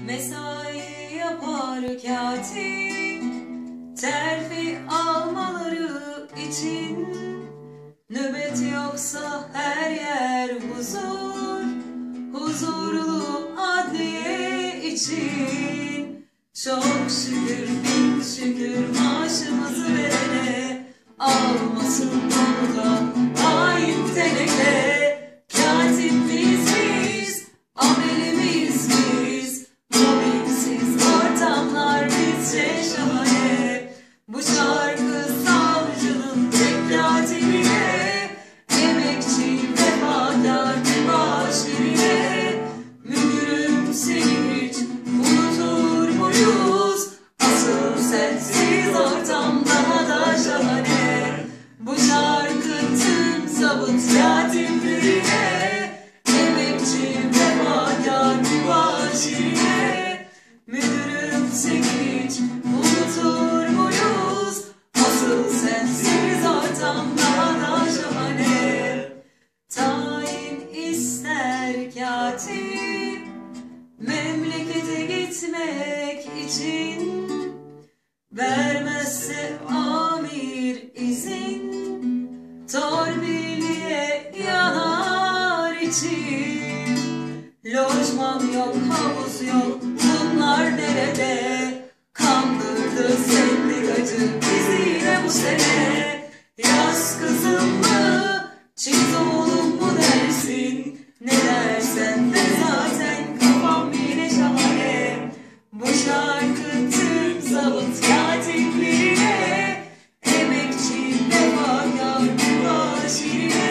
Mesai yapar katip Terfi almaları için. Nöbet yoksa her yer huzur Huzurlu adliye için. Çok şükür bin şükür katiplerine Emekçi vefadar mübaşirine Müdürüm seni hiç unutur muyuz? Asıl sensiz ortam daha da şahane. Tayin ister katip Memlekete gitmek için. Vermezse amir izin Torpiliye yanar için Lojman yok, havuz yok Bunlar nerede? Kandırdı sendikacı bizi yine bu sene Yaz kızım mı? Çiz oğlum mu dersin? Ne dersen de zaten kafam yine şahane Bu şarkı tüm zabıt katiplerine Emekçi vefakar mübaşirine